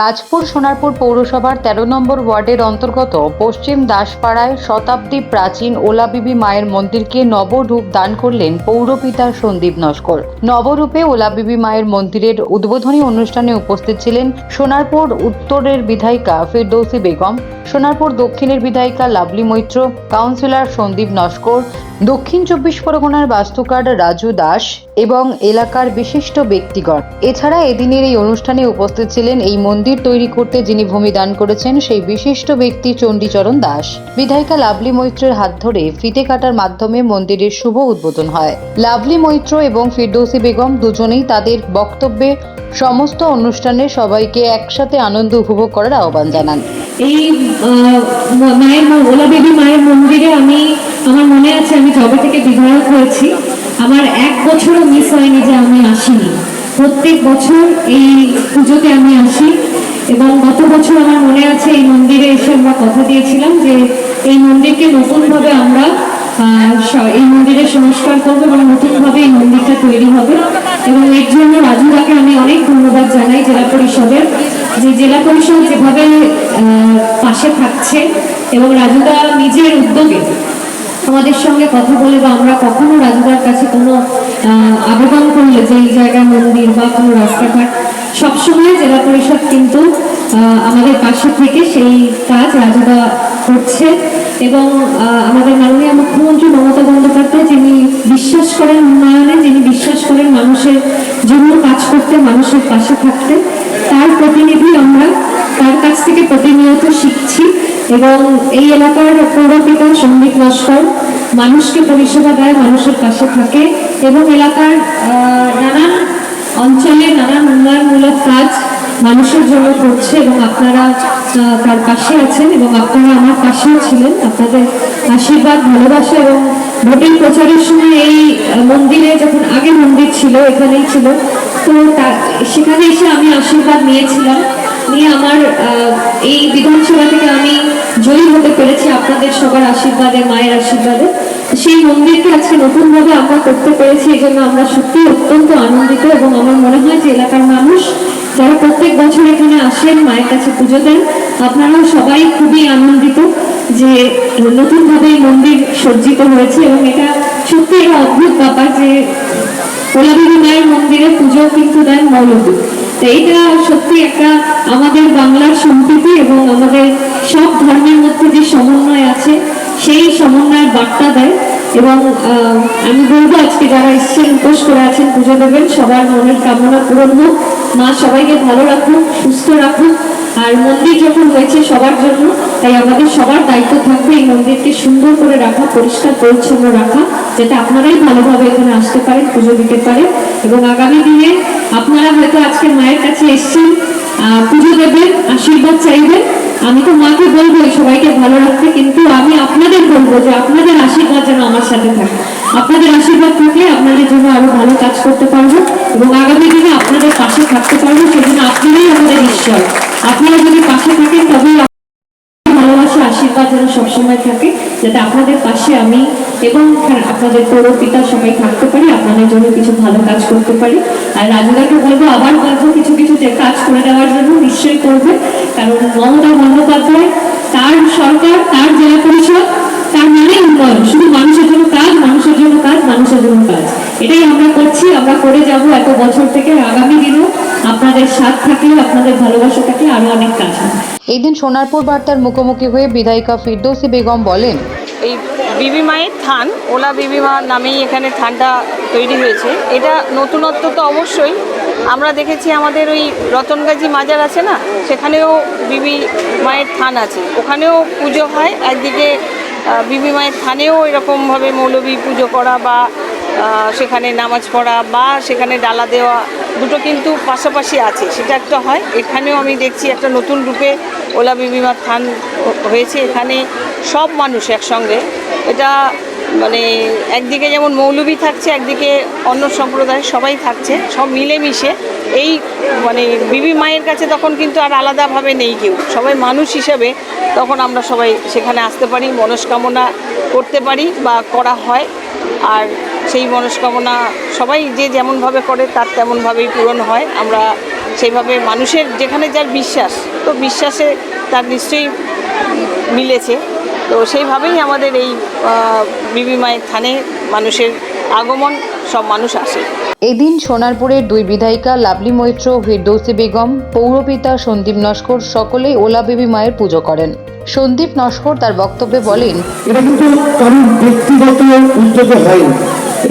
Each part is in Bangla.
রাজপুর সোনারপুর পৌরসভার তেরো নম্বর ওয়ার্ডের অন্তর্গত পশ্চিম দাসপাড়ায় শতাব্দী প্রাচীন ওলাবিবি মায়ের মন্দিরকে নবরূপ দান করলেন পৌরপিতা সন্দীপ নস্কর। নবরূপে ওলাবিবি মায়ের মন্দিরের উদ্বোধনী অনুষ্ঠানে উপস্থিত ছিলেন সোনারপুর উত্তরের বিধায়িকা ফিরদৌসি বেগম, সোনারপুর দক্ষিণের বিধায়িকা লাভলি মৈত্র, কাউন্সিলর সন্দীপ নস্কর দক্ষিণ চব্বিশ পরগনার বাস্তুকার রাজু দাস এবং এলাকার বিশিষ্ট ব্যক্তিগণ। এছাড়া এদিনের এই অনুষ্ঠানে উপস্থিত ছিলেন এই মন্দির তৈরি করতে যিনি ভূমি দান করেছেন, সেই বিশিষ্ট ব্যক্তি চণ্ডীচরণ দাস। বিধায়িকা লাভলি মৈত্রের হাত ধরে ফিতে কাটার মাধ্যমে মন্দিরের শুভ উদ্বোধন হয়। লাভলি মৈত্র এবং ফিরদৌসি বেগম দুজনেই তাদের বক্তব্যে সমস্ত অনুষ্ঠানে সবাইকে একসাথে আনন্দ উপভোগ করার আহ্বান জানান। এই মায়ের ওলা দেবী মায়ের মন্দিরে আমি আমার মনে আছে, আমি জবে থেকে বিধায়ক হয়েছি। আমার এক বছরও মিস হয়নি যে আমি আসিনি। প্রত্যেক বছর এই পুজোতে আমি আসি এবং গত বছর আমার মনে আছে এই মন্দিরে এসে আমরা কথা দিয়েছিলাম যে এই মন্দিরকে নতুনভাবে আমরা এই মন্দিরের সংস্কার করব এবং নতুনভাবে এই মন্দিরটা তৈরি হবে। এবং এর জন্য রাজুদাকে আমি অনেক ধন্যবাদ জানাই জেলা পরিষদের। যে জেলা পরিষদ যেভাবে পাশে থাকছে এবং রাজুদা নিজের উদ্যোগে আমাদের সঙ্গে কথা বলে বা আমরা কখনো রাজুদার কাছে কোনো আবেদন করলে যে এই জায়গায় মন্দির বা কোনো রাস্তাঘাট, সবসময় জেলা পরিষদ কিন্তু আমাদের পাশে থেকে সেই কাজ রাজুদা করছে। এবং আমাদের মাননীয় মুখ্যমন্ত্রী মমতা বন্দ্যোপাধ্যায় যিনি বিশ্বাস করেন উন্নয়নে, যিনি বিশ্বাস করেন মানুষের জন্য কাজ করতে, মানুষের পাশে থাকতে, তার প্রতিনিধি আমরা, তার কাছ থেকে প্রতিনিয়ত শিখছি। এবং এই এলাকার পৌরপিতা সন্দীপ নস্কর মানুষকে পরিষেবা দেয়, মানুষের পাশে থাকে এবং এলাকার নানান অঞ্চলে নানান উন্নয়নমূলক কাজ মানুষের জন্য করছে এবং আপনারা তার পাশে আছেন এবং আপনারা আমার পাশেও ছিলেন। আপনাদের আশীর্বাদ, ভালোবাসা এবং ভোটের প্রচারের সময় এই মন্দিরে যখন আগে মন্দির ছিল, এখানেই ছিল তা- সেখানে এসে আমি আশীর্বাদ নিয়েছিলাম। নিয়ে আমার এই বিধানসভা থেকে আমি জয়ী হতে পেরেছি আপনাদের সবার আশীর্বাদে, মায়ের আশীর্বাদে। সেই মন্দিরকে আজকে নতুনভাবে আমরা করতে পেরেছি, এই জন্য আমরা সত্যি অত্যন্ত আনন্দিত এবং আমার মনে হয় যে এলাকার মানুষ যারা প্রত্যেক বছর এখানে আসেন, মায়ের কাছে পুজো দেন, আপনারাও সবাই খুবই আনন্দিত যে নতুনভাবে এই মন্দির সজ্জিত হয়েছে এবং এটা সত্যি একটা অদ্ভুত ব্যাপার যে কোলাদেবী মায়ের মন্দিরে পুজো কিন্তু দেন মৌলবী তো এইটা সত্যি একটা আমাদের বাংলার সম্প্রীতি এবং আমাদের সব ধর্মের মধ্যে যে সমন্বয় আছে, সেই সমন্বয়ের বার্তা দেয় এবং আমি বলব আজকে যারা এসছেন, উপোস করে আছেন, পুজো দেবেন, সবার মনের কামনা পূরণ হোক। মা সবাইকে ভালো রাখুন, সুস্থ রাখুন। আর মন্দির যখন হয়েছে সবার জন্য, তাই আমাদের সবার দায়িত্ব থাকবে এই মন্দিরকে সুন্দর করে রাখা, পরিষ্কার, পরিচ্ছন্ন রাখা যেটা আপনারাই ভালোভাবে এখানে আসতে পারেন, পুজো দিতে পারেন। এবং আগামী দিনে আপনারা হয়তো আজকে মায়ের কাছে এসছেন পুজো দেবেন, আশীর্বাদ চাইবেন। আমি তো মাকে বলব সবাইকে ভালো রাখতে, কিন্তু আমি আপনাদের বলব যে আপনাদের আশীর্বাদ যেন আমার সাথে থাকে। আপনাদের আশীর্বাদ থাকলে আপনাদের জন্য আরও ভালো কাজ করতে পারব এবং আগামী দিনে আপনাদের পাশে থাকতে পারব সেদিন আপনারাই আমাদের ঈশ্বর। আপনারা যদি পাশে থাকেন তবেই আশীর্বাদ যেন সবসময় থাকে, যাতে আপনাদের পাশে আমি এবং আপনাদের পৌরপিতা সবাই থাকতে পারি, আপনাদের জন্য কিছু ভালো কাজ করতে পারি। আর রাজুদাকে বলব, আবার বলব, কিছু কিছু কাজ করে দেওয়ার জন্য নিশ্চয়ই করবে। কারণ মমতা বন্দ্যোপাধ্যায়, তার সরকার, তার জেলা পরিষদ, তার মানে উন্নয়ন, শুধু মানুষের জন্য কাজ, মানুষের জন্য কাজ, মানুষের জন্য কাজ। এটাই আমরা করছি আমরা করে যাব এত বছর থেকে। আগামী দিনেও আপনাদের সাথ থাকলে আপনাদের ভালোবাসা থাকলে আরও অনেক কাজ এই দিন সোনারপুর বার্তার মুখোমুখি হয়ে বিধায়িকা ফিরদৌসি বেগম বলেন এই বিবি মায়ের থান ওলা বিবি মা নামেই এখানে থানটা তৈরি হয়েছে। এটা নতুনত্ব তো অবশ্যই। আমরা দেখেছি আমাদের ওই রতনগাজি মাজার আছে না সেখানেও বিবি মায়ের থান আছে। ওখানেও পুজো হয় একদিকে বিবি মায়ের থানেও এরকমভাবে মৌলবী পুজো করা বা সেখানে নামাজ পড়া বা সেখানে ডালা দেওয়া দুটো কিন্তু পাশাপাশি আছে, সেটা একটা হয়। এখানেও আমি দেখছি একটা নতুন রূপে ওলা বিবিমার থান হয়েছে, এখানে সব মানুষ একসঙ্গে। এটা মানে একদিকে যেমন মৌলবী থাকছে, একদিকে অন্য সম্প্রদায়ের সবাই থাকছে, সব মিলেমিশে। এই মানে বিবি মায়ের কাছে তখন কিন্তু আর আলাদাভাবে নেই কেউ। সবাই মানুষ হিসেবে তখন আমরা সবাই সেখানে আসতে পারি, মনস্কামনা করতে পারি বা করা হয়। আর সেই মনস্কামনা সবাই যে যেমনভাবে করে তার তেমনভাবেই পূরণ হয়। আমরা সেইভাবে মানুষের যেখানে যার বিশ্বাস তো বিশ্বাসে তার নিশ্চয়ই মিলেছে। তো সেইভাবেই আমাদের এই বিবি মায়ের থানে মানুষের আগমন সব মানুষ আসে। এদিন সোনারপুরের দুই বিধায়িকা লাভলি মৈত্র ও বেগম পৌরপিতা সন্দীপ নস্কর সকলেই ওলা বিবি মায়ের পুজো করেন। সন্দীপ নস্কর তার বক্তব্যে বলেন এটা কিন্তু কারোর ব্যক্তিগত উদ্যোগে হয়নি।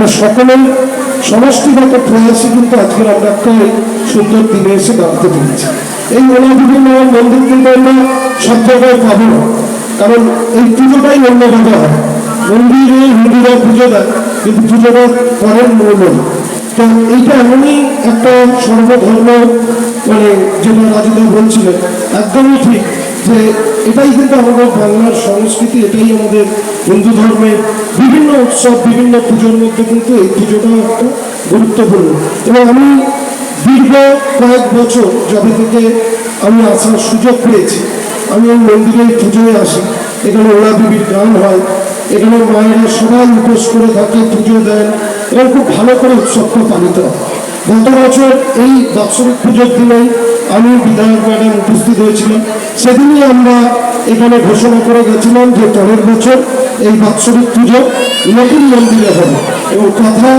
এটা সকলের সমষ্টিগত প্রয়াসে কিন্তু আজকের আমরা একটা সুন্দর দিনে এসে দাঁড়াতে পেরেছি। এই ওলা বিভিন্ন মন্দির কিন্তু আমরা সব জায়গায় পাবো না। কারণ এই পুজোটাই অন্যভাবে হয়। মন্দিরে হিন্দুরা পুজো দেয়, কিন্তু পুজোটা করেন মূল। তো এইটা এমনই একটা সর্বধর্ম মানে যেটা রাজুদা বলছিলেন, একদমই ঠিক যে এটাই কিন্তু আমাদের বাংলার সংস্কৃতি, এটাই আমাদের হিন্দু ধর্মের বিভিন্ন উৎসব, বিভিন্ন পুজোর মধ্যে কিন্তু এই পুজোটাও একটা গুরুত্বপূর্ণ। এবং আমি দীর্ঘ কয়েক বছর যবে থেকে আমি আসার সুযোগ পেয়েছি, আমি ওই মন্দিরে পুজোয় আসি। এখানে ওলা দেবীর গান হয়, এখানে মায়েরা সবাই উপোস করে থাকে, পুজো দেন, এবং খুব ভালো করে উৎসবটা পালিত হয়। গত বছর এই বাৎসরিক পুজোর দিনেই আমি বিধায়ক ম্যাডাম উপস্থিত হয়েছিলাম। সেদিনই আমরা এখানে ঘোষণা করে গেছিলাম যে পরের বছর এই বাৎসরিক পুজো নতুন মন্দিরে হবে। এবং কথা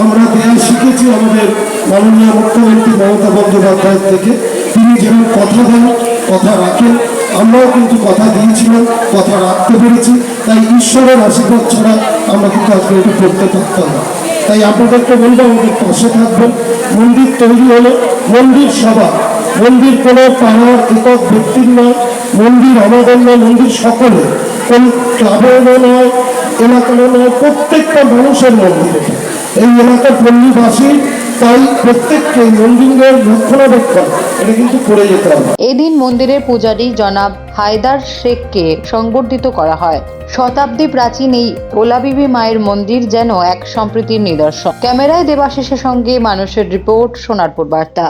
আমরা দেয়া শিখেছি আমাদের মাননীয় মুখ্যমন্ত্রী মমতা বন্দ্যোপাধ্যায়ের থেকে। তিনি যেমন কথা দেন, কথা রাখেন, আমরাও কিন্তু কথা দিয়েছিলাম, কথা রাখতে পেরেছি। তাই ঈশ্বরের আশীর্বাদ ছাড়া আমরা কিন্তু আজকে এটা করতে পারতাম না। তাই আপনাদেরকে বলব, আমাদের পাশে থাকবেন। মন্দির তৈরি হলো, মন্দির সভা। মন্দির কোনো পাড়ার একক ব্যক্তির নয়, মন্দির আমাদের নয়, মন্দির সকলে কোন ক্লাবেরও নয় এলাকারও নয় প্রত্যেকটা মানুষের মন্দির। এই এলাকার পল্লীবাসী এদিন মন্দিরের পূজারী জনাব হায়দার শেখকে সংবর্ধিত করা হয়। শতাব্দী প্রাচীন এই ওলাবিবি মায়ের মন্দির যেন এক সম্প্রীতির নিদর্শন। ক্যামেরায় দেবাশিসের সঙ্গে মানুষের রিপোর্ট, সোনারপুর বার্তা।